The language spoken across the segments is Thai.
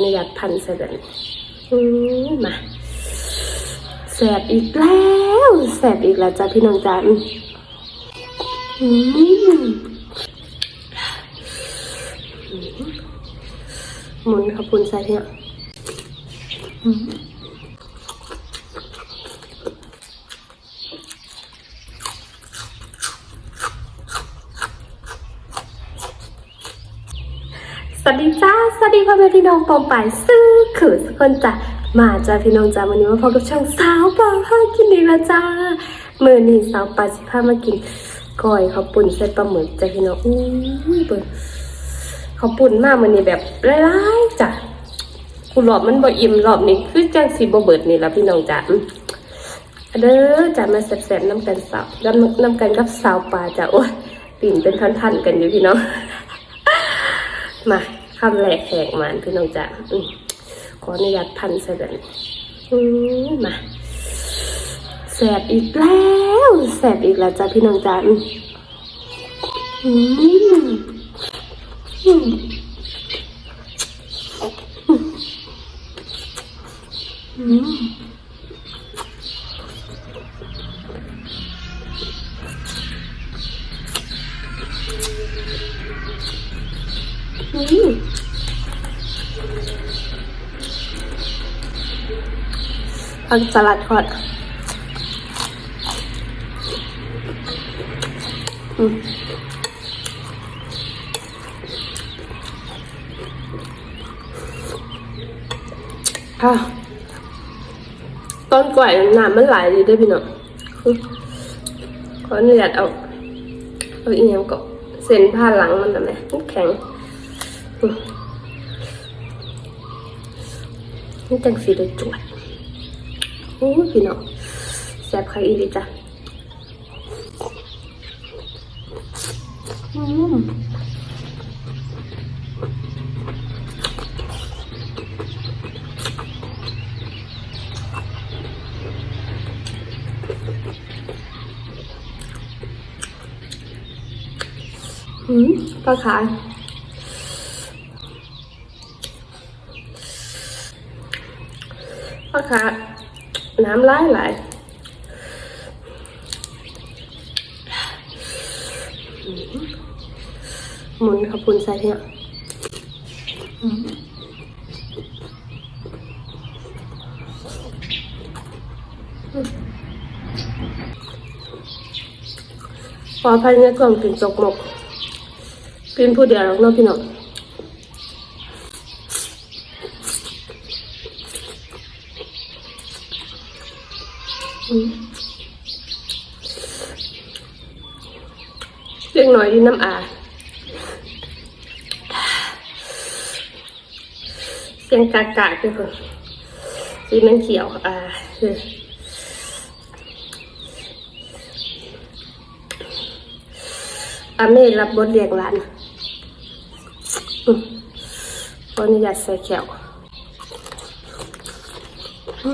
นี่อยากพันใส่แบบนี้มาแสบอีกแล้วแสบอีกแล้วจ้าพี่น้องจ้าอืมหมุนขอบคุณใส่เนี่ยสวัสดีจ้า สวัสดีพ่อแม่พี่น้องปอมป่ายซื้อขือสกคนจ้ะมาจ้าพี่น้องจ้าวันนี้มาพบกับช่องสาวป่าพากินอีล้วจ้ามือนี้สาวปาสิพามากินก้อยข้าวปุ่นใส่ปลาหมึกจ้าพี่น้องอุ้ยเปิดข้าวปุ่นมากมันนี้แบบร้ายๆจ้ะกูรอบมันบ่อิ่มรอบนี้คือจังสีบ่เบิดนี่ละพี่น้องจ้าเด้อจ้ามาแซ่บๆน้ำกันสาวน้ำน้ำกันกับสาวป่าจ้าโอ้ยปิ่นเป็นทันๆกันอยู่พี่น้องมา คำแหลกแหกมันพี่น้องจ๋าขออนุญาตพันใส่แบบนี้อืมมาแสบอีกแล้วแสบอีกแล้วจ้าพี่น้องจ๋าอืมอืมอืม ผักสลัดทอดอืมค่ะต้นกล้วยน้ำมันไหลายดีเด้พี่น้องขออนุญาตเอาเอาอีกอย่างก็เส้นผ้าหลังมันทำไมมันแข็ง นี่จังสีเลยจวดโอ้พี่น้องแซ่บใครอีดีจ้ะอืมอืมป ลาขาน้ำไหลายไหลายหมุนขอบคุณใส่เนี่ยอืมขออภัยในกล่องกินจกหมกกินผู้เดียวหรอกเน้องพี่น้อง เล็กหน่อยที่น้ำอาเสียงกากาคือคนสีมันเขียวอ่าคืออาเม่รับบทเรียกหลานอืมขออนุญาตใส่แขวอื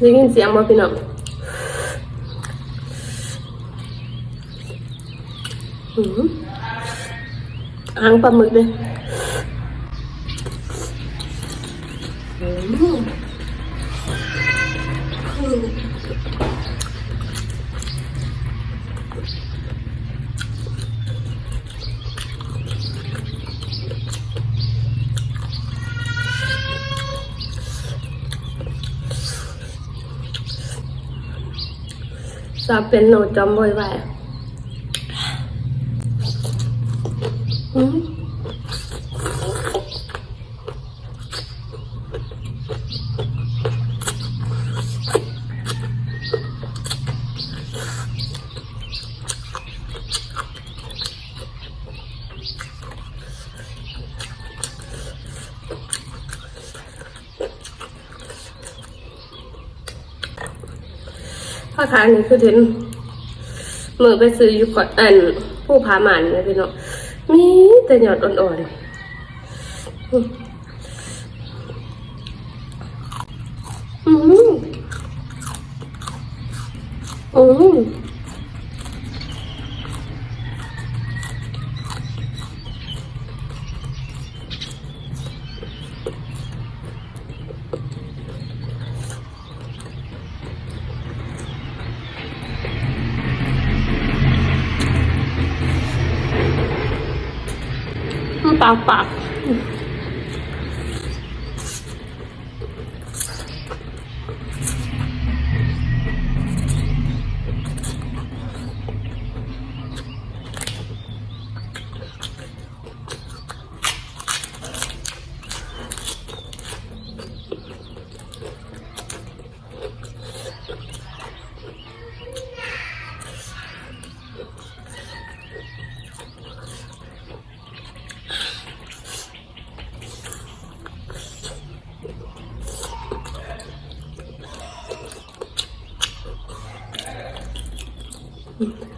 ได้ยินเสียงบ่พี่น้องอืมหางปลาหมึกเลยอืม จะเป็นโนจอมบ่อยไว้อืม ผ้าขาวนี่คือเห็นมือไปซื้ออยู่ก่อนอันผู้พาหมันนะพี่น้องมีแต่หยอดอ่อนๆ อืมอืม อื ม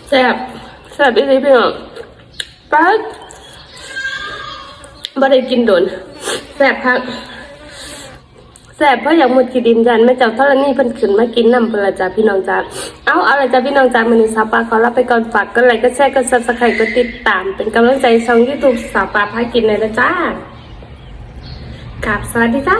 แซ่บแซ่บอีหลีพี่น้องปั๊ดบ่ได้กินโดนแซ่บคักแสบเพราะอยากหมดขีดินจันแม่เจ้าธรณีเพิ่นขึ้นมากินน้ำเพิ่นละจ้าพี่น้องจ้าเอาเอาละจ้าพี่น้องจ้ามื้อนี้สาวปาขอลาไปก่อนฝากกดไลค์กดแชร์กด Subscribe กดติดตาม เป็นกำลังใจช่อง YouTube สาวปาพากินเลยนะจ้ากับสวัสดีจ้า